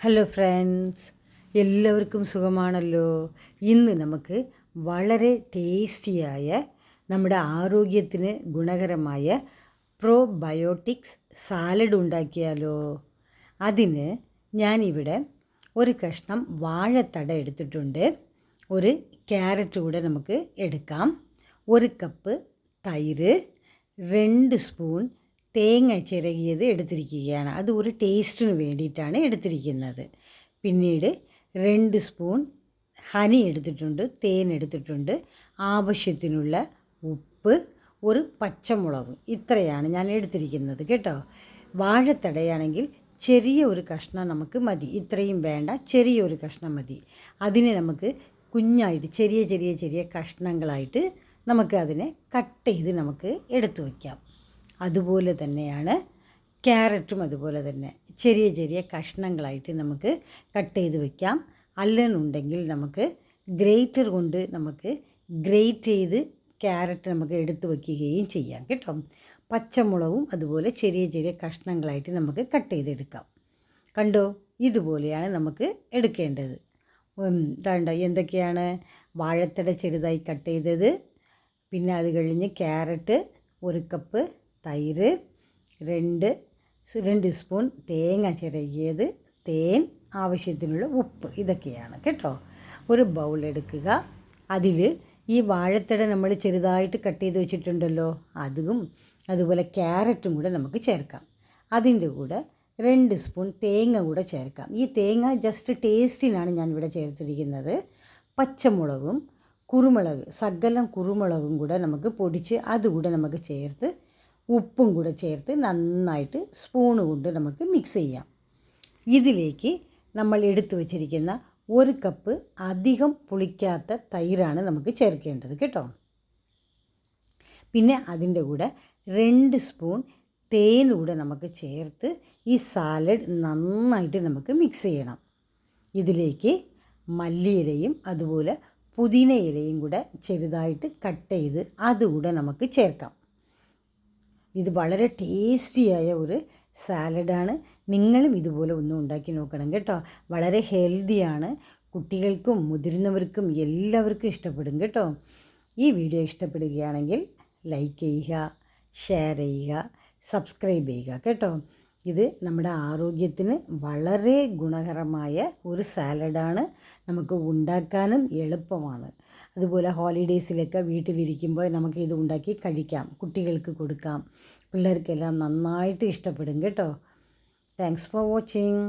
Hello friends എല്ലാവർക്കും സുഖമാണല്ലോ. ഇന്ന് നമുക്ക് വളരെ ടേസ്റ്റിയായ നമ്മുടെ ആരോഗ്യത്തിന് ഗുണകരമായ പ്രോബയോട്ടിക്സ് സാലഡ് ഉണ്ടാക്കിയാലോ. അതിന് ഞാനിവിടെ ഒരു കഷ്ണം വാഴത്തട എടുത്തിട്ടുണ്ട്. ഒരു ക്യാരറ്റ് കൂടെ നമുക്ക് എടുക്കാം. ഒരു കപ്പ് തൈര് രണ്ട് സ്പൂൺ തേങ്ങ ചിരകിയത് എടുത്തിരിക്കുകയാണ്. അത് ഒരു ടേസ്റ്റിന് വേണ്ടിയിട്ടാണ് എടുത്തിരിക്കുന്നത്. പിന്നീട് രണ്ട് സ്പൂൺ ഹനി എടുത്തിട്ടുണ്ട് തേൻ എടുത്തിട്ടുണ്ട്. ആവശ്യത്തിനുള്ള ഉപ്പ് ഒരു പച്ചമുളക്. ഇത്രയാണ് ഞാൻ എടുത്തിരിക്കുന്നത് കേട്ടോ. വാഴത്തടയാണെങ്കിൽ ചെറിയ ഒരു കഷ്ണം നമുക്ക് മതി. ഇത്രയും വേണ്ട ചെറിയൊരു കഷ്ണം മതി. അതിനെ നമുക്ക് കുഞ്ഞായിട്ട് ചെറിയ ചെറിയ ചെറിയ കഷ്ണങ്ങളായിട്ട് നമുക്ക് അതിനെ കട്ട് ചെയ്ത് നമുക്ക് എടുത്തു വയ്ക്കാം. അതുപോലെ തന്നെയാണ് ക്യാരറ്റും അതുപോലെ തന്നെ ചെറിയ ചെറിയ കഷ്ണങ്ങളായിട്ട് നമുക്ക് കട്ട് ചെയ്ത് വെക്കാം. അല്ലെന്നുണ്ടെങ്കിൽ നമുക്ക് ഗ്രേറ്റർ കൊണ്ട് നമുക്ക് ഗ്രേറ്റ് ചെയ്ത് ക്യാരറ്റ് നമുക്ക് എടുത്ത് വയ്ക്കുകയും ചെയ്യാം കേട്ടോ. പച്ചമുളകും അതുപോലെ ചെറിയ ചെറിയ കഷ്ണങ്ങളായിട്ട് നമുക്ക് കട്ട് ചെയ്തെടുക്കാം. കണ്ടോ? ഇതുപോലെയാണ് നമുക്ക് എടുക്കേണ്ടത്. എന്താണ്ട എന്തൊക്കെയാണ്? വാഴത്തട ചെറുതായി കട്ട് ചെയ്തത്. പിന്നെ അത് കഴിഞ്ഞ് ക്യാരറ്റ് ഒരു കപ്പ് തൈര് രണ്ട് രണ്ട് സ്പൂൺ തേങ്ങ ചിരകിയത് തേൻ ആവശ്യത്തിനുള്ള ഉപ്പ് ഇതൊക്കെയാണ് കേട്ടോ. ഒരു ബൗൾ എടുക്കുക. അതിൽ ഈ വാഴത്തട നമ്മൾ ചെറുതായിട്ട് കട്ട് ചെയ്ത് വെച്ചിട്ടുണ്ടല്ലോ അതും അതുപോലെ ക്യാരറ്റും കൂടെ നമുക്ക് ചേർക്കാം. അതിന്റെ കൂടെ രണ്ട് സ്പൂൺ തേങ്ങ കൂടെ ചേർക്കാം. ഈ തേങ്ങ ജസ്റ്റ് ടേസ്റ്റിനാണ് ഞാൻ ഇവിടെ ചേർത്തിരിക്കുന്നത്. പച്ചമുളകും കുരുമുളക് സകലം കുരുമുളകും കൂടെ നമുക്ക് പൊടിച്ച് അതുകൂടെ നമുക്ക് ചേർത്ത് ഉപ്പും കൂടെ ചേർത്ത് നന്നായിട്ട് സ്പൂണ് കൊണ്ട് നമുക്ക് മിക്സ് ചെയ്യാം. ഇതിലേക്ക് നമ്മൾ എടുത്തു വച്ചിരിക്കുന്ന ഒരു കപ്പ് അധികം പുളിക്കാത്ത തൈരാണ് നമുക്ക് ചേർക്കേണ്ടത് കേട്ടോ. പിന്നെ അതിന്റെ കൂടെ രണ്ട് സ്പൂൺ തേൻ കൂടെ നമുക്ക് ചേർത്ത് ഈ സാലഡ് നന്നായിട്ട് നമുക്ക് മിക്സ് ചെയ്യണം. ഇതിലേക്ക് മല്ലിയിലയും അതുപോലെ പുതിന ഇലയും കൂടെ ചെറുതായിട്ട് കട്ട് ചെയ്ത് അതുകൂടെ നമുക്ക് ചേർക്കാം. ഇത് വളരെ ടേസ്റ്റിയായ ഒരു സാലഡാണ്. നിങ്ങളും ഇതുപോലെ ഒന്ന് ഉണ്ടാക്കി നോക്കണം കേട്ടോ. വളരെ ഹെൽത്തിയാണ്. കുട്ടികൾക്കും മുതിർന്നവർക്കും എല്ലാവർക്കും ഇഷ്ടപ്പെടും കേട്ടോ. ഈ വീഡിയോ ഇഷ്ടപ്പെടുകയാണെങ്കിൽ ലൈക്ക് ചെയ്യുക ഷെയർ ചെയ്യുക സബ്സ്ക്രൈബ് ചെയ്യുക കേട്ടോ. ഇത് നമ്മുടെ ആരോഗ്യത്തിന് വളരെ ഗുണകരമായ ഒരു സാലഡാണ്. നമുക്ക് ഉണ്ടാക്കാനും എളുപ്പമാണ്. അതുപോലെ ഹോളിഡേയ്സിലൊക്കെ വീട്ടിലിരിക്കുമ്പോൾ നമുക്ക് ഇത് ഉണ്ടാക്കി കഴിക്കാം. കുട്ടികൾക്ക് കൊടുക്കാം. പിള്ളേർക്കെല്ലാം നന്നായിട്ട് ഇഷ്ടപ്പെടും കേട്ടോ. Thanks for watching